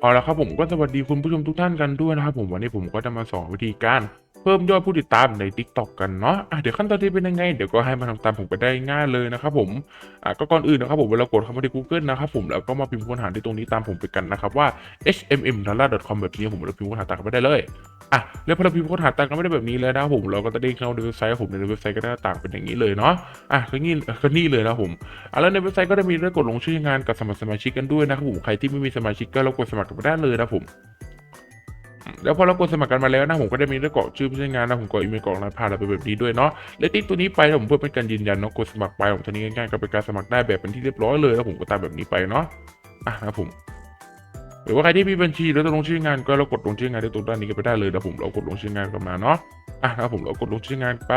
เอาละครับผมก็สวัสดีคุณผู้ชมทุกท่านกันด้วยนะครับผมวันนี้ผมก็จะมาสอนวิธีการ พิ่มยอดผู้ติดตามใน Tik t o อกกันเนาะะเดี๋ยวขั้นตอนที่เป็นยังไง เดี๋ยวก็ให้มาทำตามผมไปได้ง่ายเลยนะครับผมอะก็ก่อนอื่นนะครับผมเวลากดเข้ามาที่ Google นะครับผมแล้วก็มาพิมพ์ค้นหาที่ตรงนี้ตามผมไปกันนะครับว่า hmm d a l a com แบบนี้ผมเราพิมพ์ค้นหาตามกันไปได้เลยอะแล้วพอเราพิมพ์ค้นหาตามกันไม่ได้แบบนี้แล้วนะครับผมเราก็จะได้เข้าในเว็บไซต์ของผมในเว็บไซต์ก็หน้ต่างเป็นอย่างนี้เลยเนาะอะก็นี่ก็นี่เลยนะผมอะแล้วในเว็บไซต์ก็จะมีเรื่องกดลงชื่องานกับสมัครสมาชิกกันด้วยนะครับผมใครที่ไม่มีสมาชิกก็รบกดสมัครกันมาได้เลยนะผม แล้วพอเรากดสมัครกันมาแล้วนะผมก็ได้มีเรื่องกรอกชื่อผู้ใช้งานนะผมกรอกอีเมลกรอกรหัสผ่านอะไรไปแบบนี้ด้วยเนาะและติ๊กตัวนี้ไปผมเพื่อเป็นการยืนยันเนาะกดสมัครไปผมทีนี้ง่ายๆก็เป็นการสมัครได้แบบเป็นที่เรียบร้อยเลยแล้วผมก็ตามแบบนี้ไปเนาะอะนะครับผมหรือว่าใครที่มีบัญชีแล้วจะลงชื่องานก็เรากดลงชื่องานที่ตรงด้านนี้ก็ไปได้เลยนะผมเรากดลงชื่องานกันมาเนาะอะนะครับผมเรากดลงชื่องานไป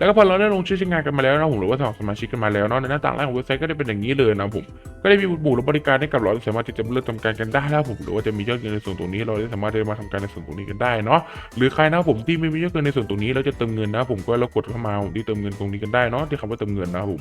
แล้วก็พอเราได้ลงชื่อใช้งานกันมาแล้วนะผมหรือว่าสมัครสมาชิกกันมาแล้วเนาะในหน้าต่างแรกของเว็บไซต์ก็ได้เป็นอย่างนี้เลยนะผม ก็ได้มีหมู่และบริการให้กับเราสามารถที่จะเลือกทำการกันได้แล้วผมหรือว่าจะมียอดเงินในส่วนตรงนี้เราได้สามารถที่จะมาทำการในส่วนตรงนี้กันได้เนาะหรือใครนะผมที่ไม่มียอดเงินในส่วนตรงนี้เราจะเติมเงินนะผมก็เรากดเข้ามาที่เติมเงินตรงนี้กันได้เนาะที่คำว่าเติมเงินนะผม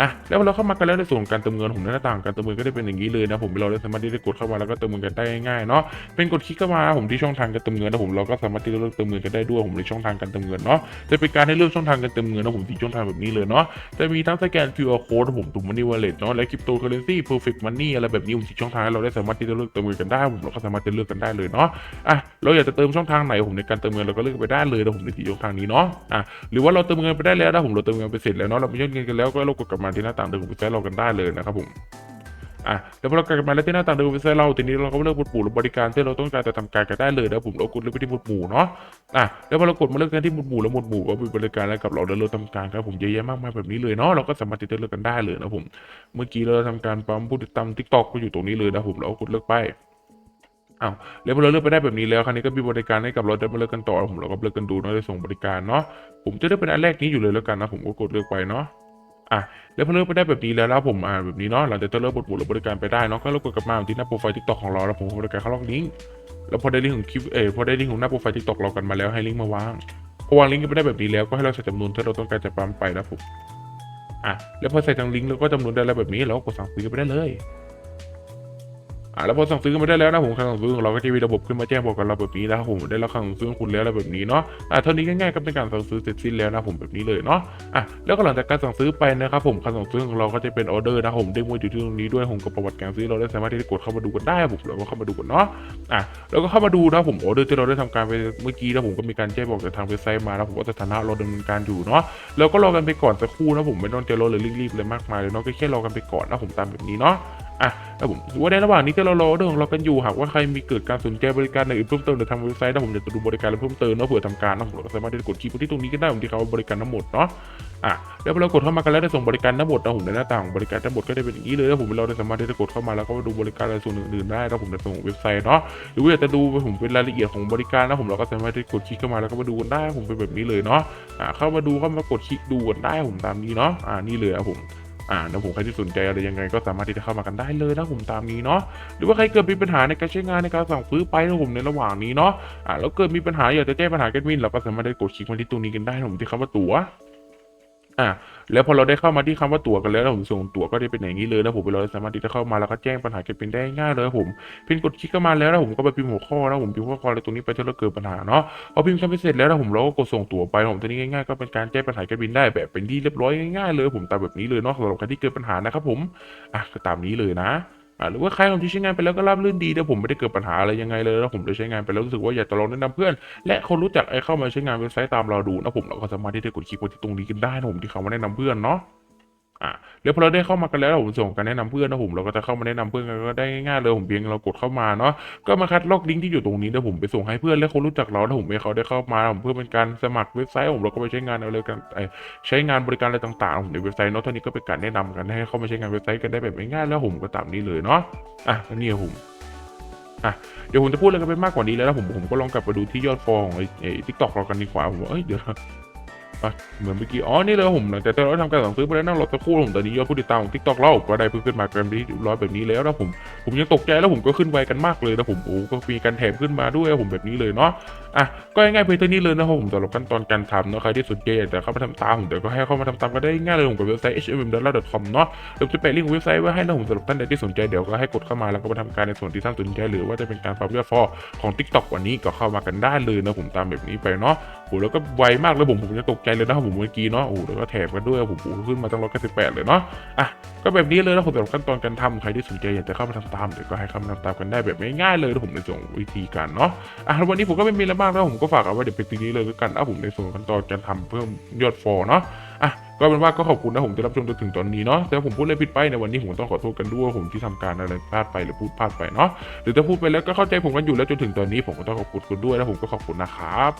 อะแล้วเราเข้ามากันแล้วในส่วนของการเติมเงินผมในหน้าต่างการเติมเงินก็ได้เป็นอย่างนี้เลยนะผมเราได้สามารถที่จะกดเข้ามาแล้วก็เติมเงินกันได้ง่ายๆเนาะเป็นกดคลิกเข้ามาผมที่ช่องทางการเติมเงินนะผมเราก็สามารถที่จะเลือกเติมเงินกันได้ด้วยผมในช่องทางการเติมเงินเนาะจะเป็นการให้เลือกช่องทางการเติมเงินนะผมที่ช่องทางแบบนี้เลยเนาะจะมีทั้งสแกน QR code ผมตุ่ม money wallet เนาะและคริปโตเคอเรนซี perfect money อะไรแบบนี้ผมที่ช่องทางเราได้สามารถที่จะเลือกเติมเงินกันได้ผมเราก็สามารถจะเลือกกันได้เลยเนาะอะเราอยากจะเติมช่องทางไหนผมในการเติมเงินเราก็เลือกไปได้เลยนะผมในที่ช่องทางนี้เนาะอะหรือว่าเราเติมเงินไปได้แล้วนะผมเราเติมเงินไปเสร็จแล้วเนาะเราไม่ยอดเงินกันแล้วก็เรากดกลับมาที่หน้าต่างเดิมของเว็บไซต์เรากันได้เลยนะครับผมอะแล้วพอเรากลับมาแล้วที่หน้าต่างเดิมเว็บไซต์เราทีนี้เราก็เลือกหมวดหมู่หรือบริการที่เราต้องการจะทำการกันได้เลยนะผมเรากดเลือกไปที่หมวดหมู่เนาะอะแล้วพอเรากดมาเลือกกันที่หมวดหมู่แล้วหมวดหมู่ก็มีบริการอะไรกับเราแล้วเราทำการครับผมเยอะแยะมากมายแบบนี้เลยเนาะเราก็สามารถที่จะเลือกกันได้เลยนะผม เมื่อกี้เราทำการปั๊มผู้ติดตามทิกตอกก็อยู่ตรงนี้เลยนะผมเราก็กดเลือกไปอ้าวแล้วพอเราเลือกไปได้แบบนี้แล้วคราวนี้ก็มีบริการให้กับเราได้มาเลือกกันต่อผมเราก็เลือกกันดูเนาะได้ส่งบริการเนาะผมจะเลือกเป็นอันแรกนี้อยู่เลยแล้วกันนะผมก็กดเลือกไปเนาะ อะแล้วพอเลือกไปได้แบบนี้แล้วแล้วผมอ่าแบบนี้เนาะหลังจากจะเลือกบทบทหรือบริการไปได้เนาะก็เรากดกลับมาที่หน้าโปรไฟล์ทิกตอกของเราแล้วผมบริการเข้าล็อกลิงก์แล้วพอได้ลิงก์ของคลิปเออพอได้ลิงก์ของหน้าโปรไฟล์ทิกตอกเรากันมาแล้วให้ลิงก์มาวางพอวางลิงก์ไปได้แบบนี้แล้วก็ให้เราใส่จำนวนที่เราต้องการจะปั๊มไปนะผมอะแล้วพอใส่ทางลิงก์แล้วก็จำนวนได้แล้วแบบนี้เราก็กดสั่งซื้อไปได้เลย อะแล้วพอสั่งซื้อกันไปได้แล้วนะผมคำสั่งซื้อของเราก็จะมีระบบขึ้นมาแจ้งบอกกับเราแบบนี้นะครับผมได้รับคำสั่งซื้อของคุณแล้วอะไรแบบนี้เนาะอะเท่านี้ง่ายๆก็เป็นการสั่งซื้อเสร็จสิ้นแล้วนะผมแบบนี้เลยเนาะอะแล้วก็หลังจากการสั่งซื้อไปนะครับผมการสั่งซื้อของเราก็จะเป็นออเดอร์นะผมเด้งมาอยู่ที่ตรงนี้ด้วยผมกับประวัติการซื้อเราได้สามารถที่จะกดเข้ามาดูกันได้ผมเราก็เข้ามาดูกันเนาะอะแล้วก็เข้ามาดูนะผมออเดอร์ที่เราได้ทำการไปเมื่อกี้นะผมก็มีการแจ้งบอกจากทางเว็บไซต์มานะผมว่าสถานะเราดำเนินการอยู่เนาะแล้วก็รอกันไปก่อนสักครู่นะผมไม่ต้องใจร้อนหรือรีบๆเลยมากมายเลยเนาะก็แค่รอกันไปก่อนนะผมตามแบบนี้เนาะ อะแล้วผมถือว่าในระหว่างนี้ที่เรารอเรื่องของเรากันอยู่หากว่าใครมีเกิดการสนใจบริการในอื่นเพิ่มเติมหรือทางเว็บไซต์นะผมจะดูบริการอะเพิ่มเติมเนาะเผื่อทำการนะผมก็สามารถที่จะกดคลิกไปที่ตรงนี้ก็ได้ผมที่เขาบริการทั้งหมดเนาะอะแล้วพอเรากดเข้ามากันแล้วได้ส่งบริการทั้งหมดนะผมในหน้าต่างบริการทั้งหมดก็ได้เป็นอย่างนี้เลยแล้วผมเราได้สามารถที่จะกดเข้ามาแล้วก็ดูบริการอะไรส่วนอื่นๆได้แล้วผมในส่วนของเว็บไซต์เนาะหรือว่าอยากจะดูผมเป็นรายละเอียดของบริการนะผมเราก็สามารถที่กดคลิกเข้ามาแล้วก็มาดูกันได้ผมเป็นแบบนี้เลยเนาะอะเข้ามาดูเข้ามากดคลิกดูกันได้ผมตามนี้เนาะอ่านี่เลยครับผม อ่าแล้วผมใครที่สนใจอะไรยังไงก็สามารถที่จะเข้ามากันได้เลยนะผมตามนี้เนาะหรือว่าใครเกิดมีปัญหาในการใช้งานในการสั่งซื้อไปนะผมในระหว่างนี้เนาะอ่าแล้วเกิดมีปัญหาอยากจะแก้ปัญหาแกดมินเราก็สามารถได้กดคลิกมาที่ตรงนี้กันได้นะผมที่คำว่าตั๋วอ่า แล้วพอเราได้เข้ามาที่คำว่าตั๋วกันแล้วผมส่งตั๋วก็ได้เป็นอย่างนี้เลยนะผมเราสามารถที่จะเข้ามาแล้วก็แจ้งปัญหาเกิดเป็นได้ง่ายเลยผมพิมพ์กดคลิกเข้ามาแล้วนะผมก็ไปพิมพ์หัวข้อนะผมพิมพ์หัวข้ออะไรตรงนี้ไปถ้าเราเกิดปัญหาเนาะพอพิมพ์กันไปเสร็จแล้วนะผมเราก็กดส่งตั๋วไปผมตัวนี้ง่ายๆก็เป็นการแก้ปัญหาเกิดบินได้แบบเป็นที่เรียบร้อยง่ายๆเลย ผมตามแบบนี้เลยเนาะสำหรับใครที่เกิดปัญหานะครับผมอะก็ตามนี้เลยนะ อ่าหรือว่าใครของที่ใช้งานไปแล้วก็ราบรื่นดีแต่ผมไม่ได้เกิดปัญหาอะไรยังไงเลยแล้วผมเลยใช้งานไปแล้วรู้สึกว่าอยากจะลองแนะนำเพื่อน และคนรู้จักไอ้เข้ามาใช้งานเว็บไซต์ตามเราดูนะผมเราก็สามารถที่จะกดคลิกไปที่ตรงนี้กันได้นะผมที่เขามาแนะนำเพื่อนเนาะ อ่าแล้วพอเราได้เข้ามากันแล้วผมส่งการแนะนำเพื่อนนะผมเราก็จะเข้ามาแนะนำเพื่อนกันก็ได้ง่ายๆเลยผมเพียงเรากดเข้ามาเนาะก็มาคัดลอกลิงก์ที่อยู่ตรงนี้แล้วผมไปส่งให้เพื่อนและคนรู้จักเราถ้าผมให้เขาได้เข้ามาผมเพื่อเป็นการสมัครเว็บไซต์ผมเราก็ไปใช้งานอะไรกันใช้งานบริการอะไรต่างๆผมในเว็บไซต์เนาะท่านี้ก็เป็นการแนะนำกันให้เข้ามาใช้งานเว็บไซต์กันได้แบบง่ายๆแล้วผมก็ตามนี้เลยเนาะอะนี่ผมอะเดี๋ยวผมจะพูดอะไรกันไปมากกว่านี้แล้วนะผมผมก็ลองกลับไปดูที่ยอดฟอลของไอ้ทิกตอกเรากันดีกว่าผมว่าเอ้ยเดี๋ยวะเหมือนเมื่อกี้ อ๋อ นี่เลยผมหลังจากที่เราทำการสั่งซื้อไปแล้วนั่งรอสักครู่ผมตอนนี้ยอดผู้ติดตามของทิกตอกเราก็ได้เพิ่มขึ้นมากันที่ร้อยแบบนี้แล้วนะผม ผมยังตกใจแล้วผมก็ขึ้นไวกันมากเลยนะผม โอ้ก็มีการแถมขึ้นมาด้วยผมแบบนี้เลยเนาะ อะก็ง่ายๆเพียงเท่านี้เลยนะครับผมสำหรับขั้นตอนการทำเนาะใครที่สนใจอยากจะเข้ามาทำตามผมเดี๋ยวก็ให้เข้ามาทำตามก็ได้ง่ายเลยผมกับเว็บไซต์ hmm.com เนาะเดี๋ยวจะแปะลิงก์เว็บไซต์ไว้ให้นะผมสำหรับท่านใดที่สนใจเดี๋ยวก็ให้กดเข้ามาแล้วก็มาทำการในส่วนที่ท่านสนใจหรือว่าจะเป็นการฟังเรื่องฟอของ TikTok วันนี้ก็เข้ามากันได้เลยนะผมตามแบบนี้ไปเนาะโหแล้วก็ไวมากเลยผมผมจะตกใจเลยนะครับผมเมื่อกี้เนาะโอ้แล้วก็แถบกันด้วยผมขึ้นมาตั้งร้อยเก้าสิบแปดเลยเนาะอะก็แบบนี้เลยนะผมสำหรับขั้นตอนการทำใครที่สนใจอยากจะเข้ามาทำตามเดี๋ยวก็ให้เข้ามาทำตามกันได้แบบง่ายๆเลยนะผมในส่วนของวิธีการเนาะอะวันนี้ผมก็ไม่มีอะไรมากแล้วผมก็ฝากเอาไว้เดี๋ยวไป็นทีนี้เลยด้วกันนะผมในส่วนขั้นตอนการทำเพิ่มยอดฟอลเนาะอะก็เป็นว่าก็ขอบคุณนะผมที่รับชมจนถึงตอนนี้เนาะแต่ผมพูดอะไรผิดไปในวันนี้ผมต้องขอโทษกันด้วยผมที่ทำการอะไรพลาดไปหรือพูดพลาดไปเนาะหรือถ้าพูดไปแล้วก็เข้าใจผมกันอยู่แล้วจนถึงตอนนี้ผมก็ต้องขอบคุณคุณด้วยและผมก็ขอบคุณนะครับ